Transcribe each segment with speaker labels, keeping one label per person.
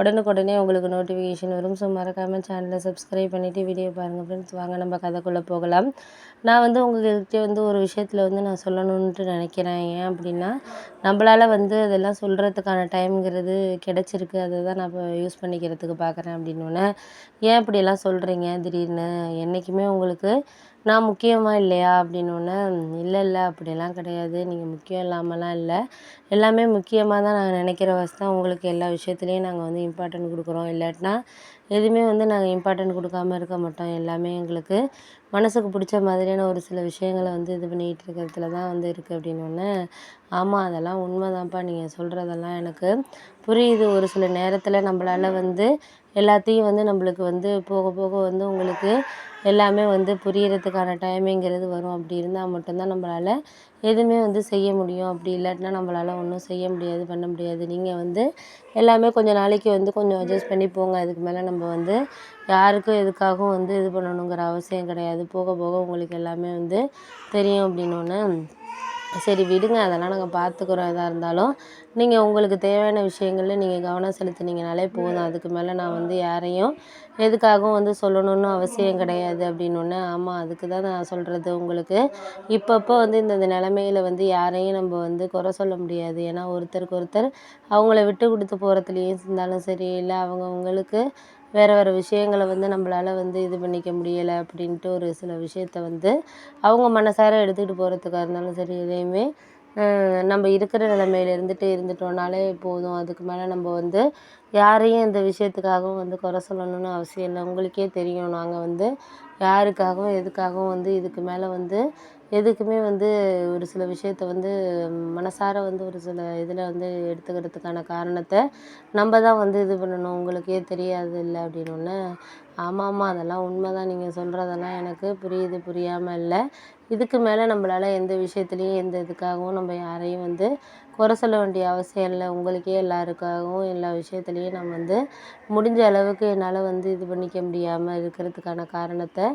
Speaker 1: உடனுக்குடனே உங்களுக்கு நோட்டிஃபிகேஷன் வரும். ஸோ மறக்காமல் சேனலை சப்ஸ்கிரைப் பண்ணிவிட்டு வீடியோ பாருங்கள் ஃப்ரெண்ட்ஸ் வாங்க நம்ம கதைக்குள்ளே போகலாம். நான் வந்து உங்கள்கிட்ட வந்து ஒரு விஷயத்தில் வந்து நான் சொல்லணுன்ட்டு நினைக்கிறேன். ஏன் அப்படின்னா நம்மளால் வந்து அதெல்லாம் சொல்கிறதுக்கான டைம்ங்கிறது கிடச்சிருக்கு. அதை தான் நான் இப்போ யூஸ் பண்ணிக்கிறதுக்கு பார்க்குறேன் அப்படின்னோடனே ஏன் இப்படியெல்லாம் சொல்கிறீங்க திடீர்னு என்றைக்குமே உங்களுக்கு நான் முக்கியமாக இல்லையா அப்படின்னோடனே இல்லை இல்லை அப்படிலாம் கிடையாது. நீங்கள் முக்கியம் இல்லாமலாம் இல்லை. எல்லாமே முக்கியமாக தான் நாங்கள் நினைக்கிற வசதி தான் உங்களுக்கு எல்லா விஷயத்துலையும் நாங்கள் வந்து இம்பார்ட்டன்ட் கொடுக்குறோம். இல்லாட்டினா எதுவுமே வந்து நாங்கள் இம்பார்ட்டன்ட் கொடுக்காம இருக்க மாட்டோம். எல்லாமே எங்களுக்கு மனதுக்கு பிடிச்ச மாதிரியான ஒரு சில விஷயங்களை வந்து இது பண்ணிகிட்டு இருக்கிறதுல தான் வந்து இருக்குது அப்படின்னோடனே ஆமாம் அதெல்லாம் உண்மைதான்ப்பா. நீங்கள் சொல்கிறதெல்லாம் எனக்கு புரியுது. ஒரு சில நேரத்தில் நம்மளால வந்து எல்லாத்தையும் வந்து நம்மளுக்கு வந்து போக போக வந்து உங்களுக்கு எல்லாமே வந்து புரிகிறதுக்கான டைமிங்கிறது வரும். அப்படி இருந்தால் மட்டும்தான் நம்மளால எதுவுமே வந்து செய்ய முடியும். அப்படி இல்லாட்டினா நம்மளால் ஒன்றும் செய்ய முடியாது பண்ண முடியாது. நீங்கள் வந்து எல்லாமே கொஞ்சம் நாளைக்கு வந்து கொஞ்சம் அட்ஜஸ்ட் பண்ணி போங்க. அதுக்கு மேலே நம்ம வந்து யாருக்கும் எதுக்காகவும் வந்து இது பண்ணணுங்கிற அவசியம் கிடையாது. போக போக உங்களுக்கு எல்லாமே வந்து தெரியும் அப்படின்னோடனே சரி விடுங்க. அதெல்லாம் நாங்கள் பார்த்துக்குறோம் எதாக இருந்தாலும் நீங்கள் உங்களுக்கு தேவையான விஷயங்களில் நீங்கள் கவனம் செலுத்துனீங்கனாலே போதும். அதுக்கு மேலே நான் வந்து யாரையும் எதுக்காகவும் வந்து சொல்லணும்னு அவசியம் கிடையாது அப்படின்னோடனே ஆமாம் அதுக்கு தான் நான் சொல்கிறது உங்களுக்கு. இப்பப்போ வந்து இந்த இந்த நிலமையில வந்து யாரையும் நம்ம வந்து குறை சொல்ல முடியாது. ஏன்னா ஒருத்தருக்கு ஒருத்தர் அவங்கள விட்டு கொடுத்து போகிறதுலையும் இருந்தாலும் சரி இல்லை அவங்கவுங்களுக்கு வேறு வேறு விஷயங்களை வந்து நம்மளால வந்து இது பண்ணிக்க முடியலை அப்படின்ட்டு ஒரு சில விஷயத்த வந்து அவங்க மனசார எடுத்துக்கிட்டு போகிறதுக்காக இருந்தாலும் சரி எதையுமே நம்ம இருக்கிற நிலமையில இருந்துகிட்டு இருந்துட்டோம்னாலே போதும். அதுக்கு மேலே நம்ம வந்து யாரையும் இந்த விஷயத்துக்காகவும் வந்து குறை சொல்லணும்னு அவசியம் இல்லை. உங்களுக்கே தெரியும். நாங்கள் வந்து யாருக்காகவும் எதுக்காகவும் வந்து இதுக்கு மேலே வந்து எதுக்குமே வந்து ஒரு சில விஷயத்த வந்து மனசார வந்து ஒரு சில இதில் வந்து எடுத்துக்கிறதுக்கான காரணத்தை நம்ம தான் வந்து இது பண்ணணும். உங்களுக்கே தெரியாது இல்லை அப்படின்னோடனே ஆமாம் ஆமாம் அதெல்லாம் உண்மை தான் நீங்கள் சொல்கிறதெல்லாம் எனக்கு புரியுது புரியாமல் இல்லை. இதுக்கு மேலே நம்மளால எந்த விஷயத்துலையும் எந்த இதுக்காகவும் நம்ம யாரையும் வந்து குறை சொல்ல வேண்டிய அவசியம் இல்லை. உங்களுக்கே எல்லாருக்காகவும் எல்லா விஷயத்துலையும் நான் வந்து முடிஞ்ச அளவுக்கு என்னால் வந்து இது பண்ணிக்க முடியாமல் இருக்கிறதுக்கான காரணத்தை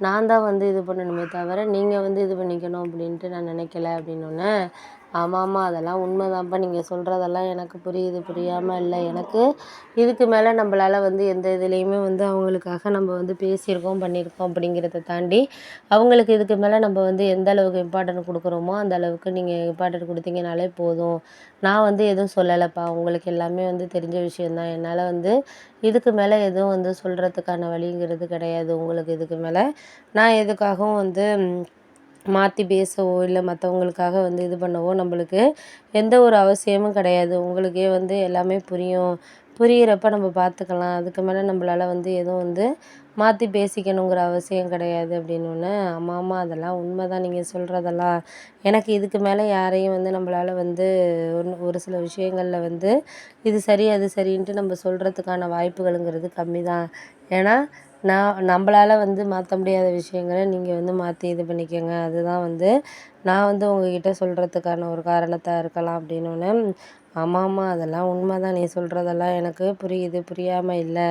Speaker 1: நான் தான் வந்து இது பண்ணணுமே தவிர நீங்கள் வந்து இது பண்ணிக்கணும் அப்படின்ட்டு நான் நினைக்கல அப்படின்னோடனே ஆமாம் ஆமாம் அதெல்லாம் உண்மைதான்ப்பா. நீங்கள் சொல்கிறதெல்லாம் எனக்கு புரியுது புரியாமல் இல்லை. எனக்கு இதுக்கு மேலே நம்மளால் வந்து எந்த இதுலேயுமே வந்து அவங்களுக்காக நம்ம வந்து பேசியிருக்கோம் பண்ணியிருக்கோம் அப்படிங்கிறத தாண்டி அவங்களுக்கு இதுக்கு மேலே நம்ம வந்து எந்த அளவுக்கு இம்பார்ட்டன்ட் கொடுக்குறோமோ அந்த அளவுக்கு நீங்கள் இம்பார்ட்டன்ட் கொடுத்தீங்கனாலே போதும். நான் வந்து எதுவும் சொல்லலைப்பா. உங்களுக்கு எல்லாமே வந்து தெரிஞ்ச விஷயந்தான் என்னால் வந்து இதுக்கு மேலே எதுவும் வந்து சொல்கிறதுக்கான வழிங்கிறது கிடையாது. உங்களுக்கு இதுக்கு மேலே நான் எதுக்காகவும் வந்து மாற்றி பேசவோ இல்லை மற்றவங்களுக்காக வந்து இது பண்ணவோ நம்மளுக்கு எந்த ஒரு அவசியமும் கிடையாது. உங்களுக்கே வந்து எல்லாமே புரியும். புரியிறப்ப நம்ம பார்த்துக்கலாம் அதுக்கு மேலே நம்மளால் வந்து எதுவும் வந்து மாற்றி பேசிக்கணுங்கிற அவசியம் கிடையாது அப்படின்னோடனே ஆமாம் ஆமாம் அதெல்லாம் உண்மை தான் நீங்கள் சொல்கிறதெல்லாம் எனக்கு இதுக்கு மேலே யாரையும் வந்து நம்மளால வந்து ஒன்று ஒரு சில விஷயங்களில் வந்து இது சரி அது சரின்ட்டு நம்ம சொல்கிறதுக்கான வாய்ப்புகளுங்கிறது கம்மி தான் ஏன்னா நான் நம்மளால வந்து மாற்ற முடியாத விஷயங்கள நீங்கள் வந்து மாற்றி இது பண்ணிக்கோங்க. அதுதான் வந்து நான் வந்து உங்ககிட்ட சொல்கிறதுக்கான ஒரு காரணத்தாக இருக்கலாம் அப்படின்னோடனே ஆமாம் ஆமாம் அதெல்லாம் உண்மை தான் நீ சொல்கிறதெல்லாம் எனக்கு புரியுது. புரியாமல் இல்லை.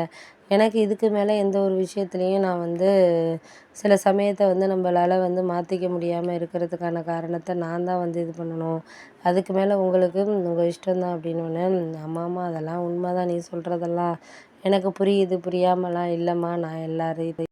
Speaker 1: எனக்கு இதுக்கு மேலே எந்த ஒரு விஷயத்துலையும் நான் வந்து சில சமயத்தை வந்து நம்மளால வந்து மாற்றிக்க முடியாமல் இருக்கிறதுக்கான காரணத்தை நான் தான் வந்து இது பண்ணணும். அதுக்கு மேலே உங்களுக்கு உங்கள் இஷ்டம் தான் அப்படின்னோடனே அம்மா அம்மா அதெல்லாம் உண்மை தான் நீ சொல்கிறதெல்லாம் எனக்கு புரியுது. புரியாமலாம் இல்லைம்மா. நான் எல்லோரும் இது